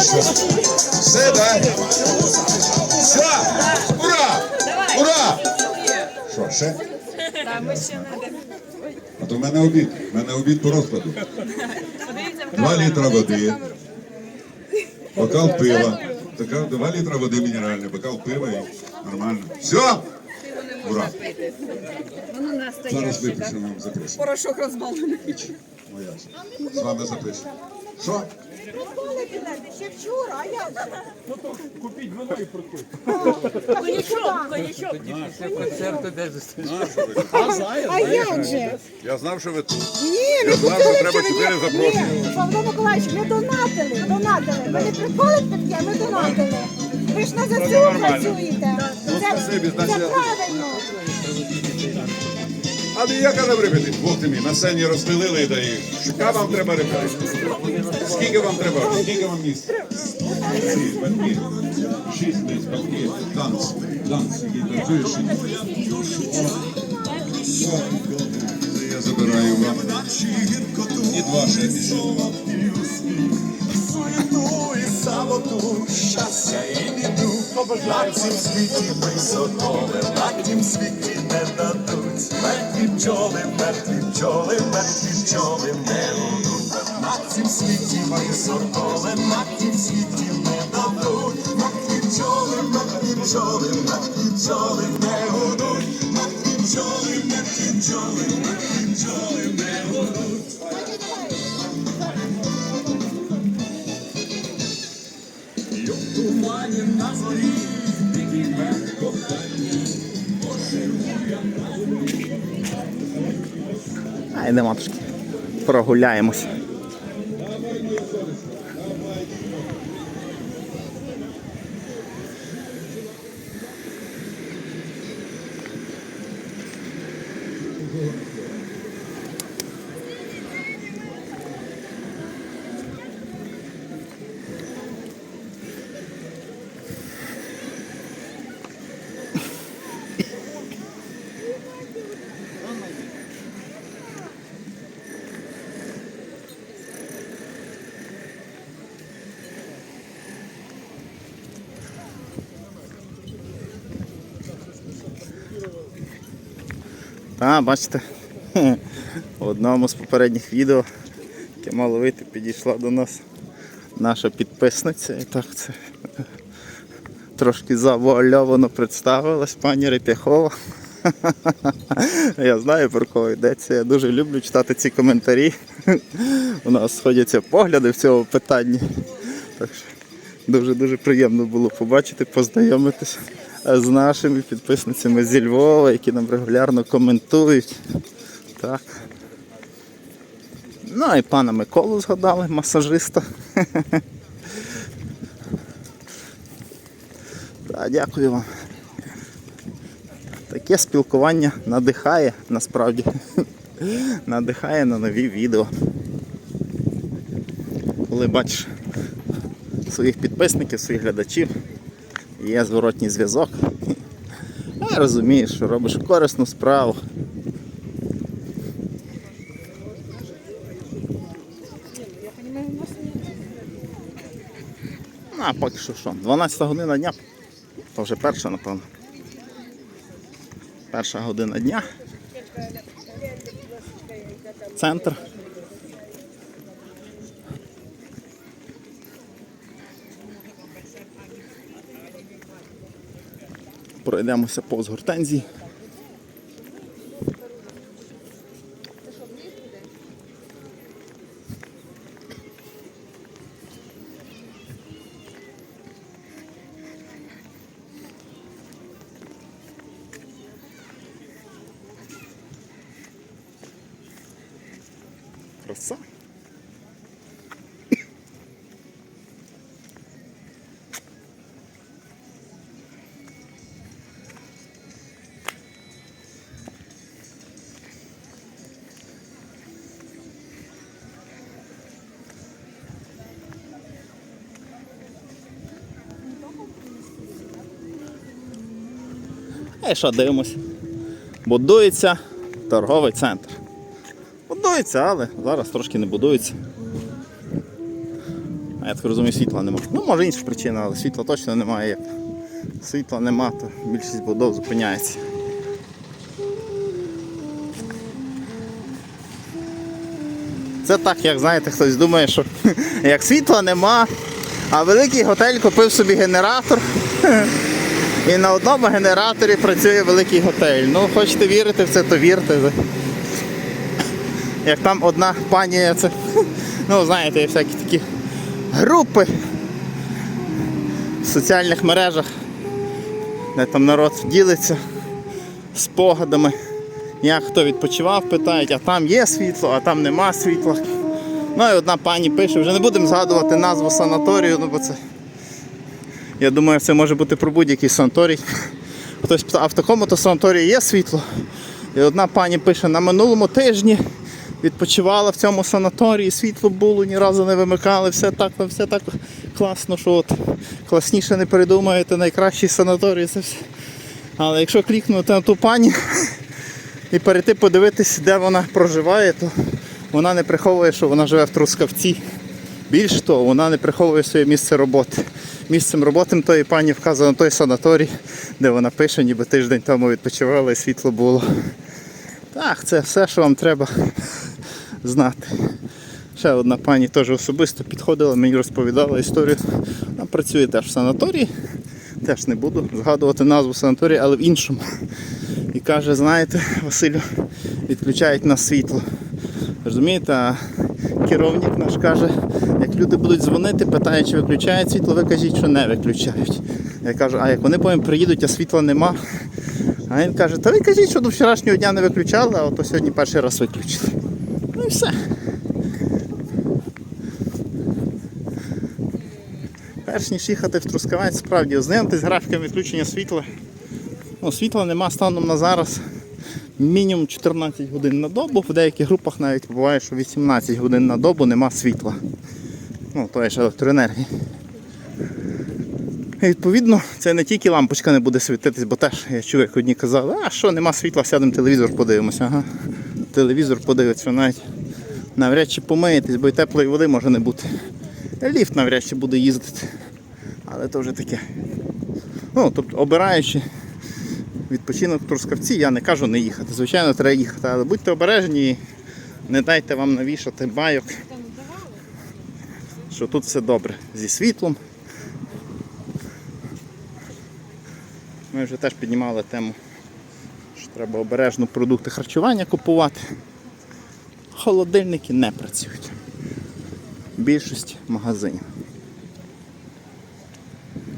Що. Все, так? Все! Ура! Ура! Що, ще? А то в мене обід. У мене обід по розкладу. Два літра води, бокал пива. Така, два літра води мінеральної, бокал пива і нормально. Все! Ура! Зараз випишемо вам запишемо. Порошок розбавлений. Моя. З вами запишемо. Що? Ще вчора, а як? Купіть я Конячок, конячок. а як же? Я знав, що ви тут. Ні, Я не знав, що треба чотири запрошення. Ні, Павло Миколаївич, ми донатили, донатили. Ви не приходите таке, ми донатили. Ви ж на ЗСУ працюєте. Це, спасибі, це значить, правильно. А не я казав репетити. Бог мій, на сцені розстелили і Яка вам треба репетити? Скільки вам треба? Скільки вам місць? Шість, батьки. Шість місць, батьки. Танц. Танц, який танцюєш. Я забираю вам. І два ще і самоту, щастя і біду. На цім світі високоле, на тім світі не дадуть. Мертві бджоли, мертві бджоли, мертві бджоли не гудуть. На цім світі ми сортоли, на тім світі не дадуть. Мертві бджоли, мертві бджоли, мертві бджоли йдемо трошки прогуляємось. Та, бачите, в одному з попередніх відео, яке мало вийти, підійшла до нас наша підписниця. І так це трошки завуальовано представилась пані Реп'яхова. Я знаю про кого йдеться. Я дуже люблю читати ці коментарі. У нас сходяться погляди в цьому питанні. Так що дуже-дуже приємно було побачити, познайомитися з нашими підписницями зі Львова, які нам регулярно коментують. Так. Ну і пана Миколу згадали, масажиста. Так, дякую вам. Таке спілкування надихає насправді. Надихає на нові відео. Коли бачиш своїх підписників, своїх глядачів, є зворотній зв'язок. А розумієш, що робиш корисну справу. Ну, а поки що що? 12 година дня. То вже перша, напевно. Перша година дня. Центр. Пройдемося повз гортензії. Краса. І що дивимось? Будується торговий центр. Будується, але зараз трошки не будується. А я так розумію, світла немає. Ну, може інша причина, але світла точно немає. Світла нема, то більшість будов зупиняється. Це так, як знаєте, хтось думає, що як світла нема, а великий готель купив собі генератор. І на одному генераторі працює великий готель. Ну, хочете вірити в це, то вірте. Як там одна пані, це, ну знаєте, всякі такі групи в соціальних мережах, де там народ ділиться спогадами, як хто відпочивав, питають, а там є світло, а там нема світла. Ну і одна пані пише, вже не будемо згадувати назву санаторію, ну бо це. Я думаю, це може бути про будь-який санаторій. Хтось питає, а в такому-то санаторії є світло. І одна пані пише, на минулому тижні відпочивала в цьому санаторії, світло було, ні разу не вимикали, все так, все так класно, що от класніше не придумаєте, найкращий санаторій, це все. Але якщо клікнути на ту пані і перейти подивитись, де вона проживає, то вона не приховує, що вона живе в Трускавці. Більш того, вона не приховує своє місце роботи. Місцем роботи тої пані вказано той санаторій, де вона пише, ніби тиждень тому відпочивала і світло було. Так, це все, що вам треба знати. Ще одна пані теж особисто підходила, мені розповідала історію. Вона працює теж в санаторії. Теж не буду згадувати назву санаторію, але в іншому. І каже, знаєте, Василю, відключають нас світло. Розумієте, а керівник наш каже, люди будуть дзвонити, питають, чи виключають світло, ви кажіть, що не виключають. Я кажу, а як вони потім приїдуть, а світла нема. А він каже, та ви кажіть, що до вчорашнього дня не виключали, а ото сьогодні перший раз виключили. Ну і все. Перш ніж їхати в Трускавець, справді ознайомтесь з графіком відключення світла. Ну, світла нема станом на зараз. Мінімум 14 годин на добу, в деяких групах навіть буває, що 18 годин на добу нема світла. Ну, то є ж електроенергії. І відповідно, це не тільки лампочка не буде світитись, бо теж я як одні казали, а що, нема світла, сядемо телевізор подивимося. Ага. Телевізор подивиться, навіть навряд чи помиєтесь, бо й теплої води може не бути. Ліфт навряд чи буде їздити. Але то вже таке. Ну, тобто, обираючи відпочинок в Трускавці, я не кажу не їхати. Звичайно, треба їхати, але будьте обережні і не дайте вам навішати байок, що тут все добре зі світлом. Ми вже теж піднімали тему, що треба обережно продукти харчування купувати. Холодильники не працюють. В більшості магазинів.